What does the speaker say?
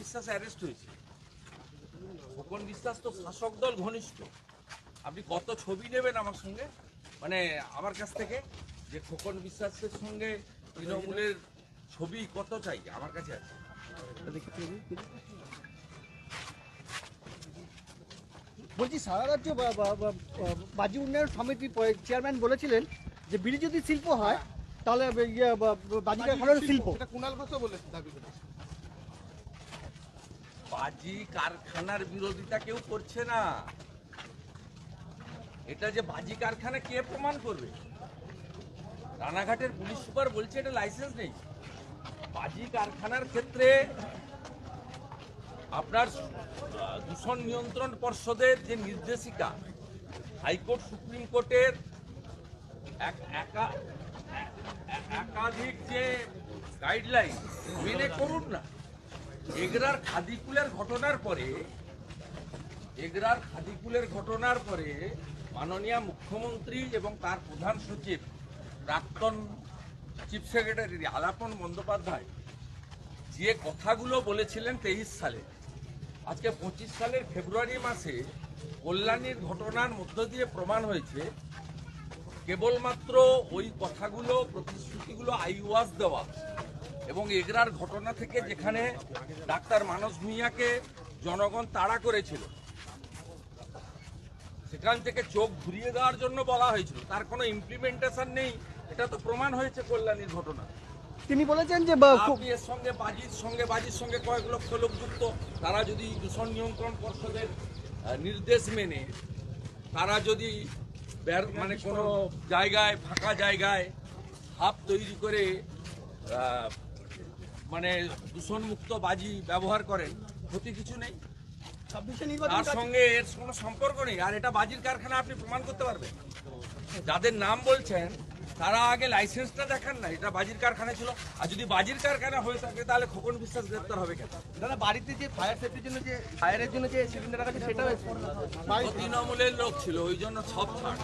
বিশ্বাস অ্যারেস্ট হয়েছে। খোকন বিশ্বাস তো শাসক দল ঘনিষ্ঠ। আপনি কত ছবি নেবেন আমার সঙ্গে? মানে আমার কাছ থেকে যে খোকন বিশ্বাসের সঙ্গে তৃণমূলের ছবি কত চাই? আমার কাছে আছে। বলছি সারা রাজ্য বাজি উন্নয়ন সমিতি চেয়ারম্যান বলেছিলেন যে বিড়ি যদি শিল্প হয় তাহলে ইয়ে বা- বা- শিল্প কুণাল ঘোষও বলে দাবি করেছে। বাজি কারখানার বিরোধিতা কেউ করছে না। এটা যে বাজি কারখানা কে প্রমাণ করবে? রানাঘাটের পুলিশ সুপার বলছে এটা লাইসেন্স নেই। বাজি কারখানার ক্ষেত্রে আপনার দূষণ নিয়ন্ত্রণ পর্ষদের যে নির্দেশিকা, হাইকোর্ট, সুপ্রিম কোর্টের একাধিক যে গাইডলাইন মেনে করুন না। এগরার খাদিকুলের ঘটনার পরে, এগরার খাদিকুলের ঘটনার পরে মাননীয় মুখ্যমন্ত্রী এবং তার প্রধান সচিব, প্রাক্তন চিফ সেক্রেটারি আলাপন বন্দ্যোপাধ্যায়, যে কথাগুলো বলেছিলেন তেইশ সালে, আজকে পঁচিশ সালের ফেব্রুয়ারি মাসে কল্যাণীর ঘটনার মধ্য দিয়ে প্রমাণ হয়েছে, কেবলমাত্র ওই কথাগুলো, প্রতিশ্রুতিগুলো আইওয়াজ দেওয়া। এবং এগরার ঘটনা থেকে যেখানে ডাক্তার মানস ভূঁইয়াকে জনগণ তাড়া করেছিল সেখান থেকে চোখ ঘুরিয়ে দেওয়ার জন্য বলা হয়েছিল। তার কোনো ইমপ্লিমেন্টেশন নেই এটা তো প্রমাণ হয়েছে কল্যাণীর ঘটনা। তিনি বলেছেন যে এর সঙ্গে বাজির সঙ্গে বাজির সঙ্গে কয়েক লক্ষ লোক যুক্ত তারা যদি দূষণ নিয়ন্ত্রণ পর্ষদের নির্দেশ মেনে তারা যদি মানে কোনো জায়গায় ফাঁকা জায়গায় হাফ তৈরি করে মানে দূষণমুক্ত বাজি ব্যবহার করেন ক্ষতি কিছু নেই। তার সঙ্গে এর কোনো সম্পর্ক নেই আর এটা বাজির কারখানা আপনি প্রমাণ করতে পারবেন। যাদের নাম বলছেন তারা আগে লাইসেন্সটা দেখান না এটা বাজির কারখানা ছিল। আর যদি বাজির কারখানা হয়ে থাকে তাহলে খোকন বিশ্বাস গ্রেপ্তার হবে কেন? দাদা বাড়িতে যে ফায়ার সেফটির জন্য যে ফায়ারের জন্য যে সিলিন্ডার আছে সেটাও তৃণমূলের লোক ছিল ওই জন্য সব ছাড়।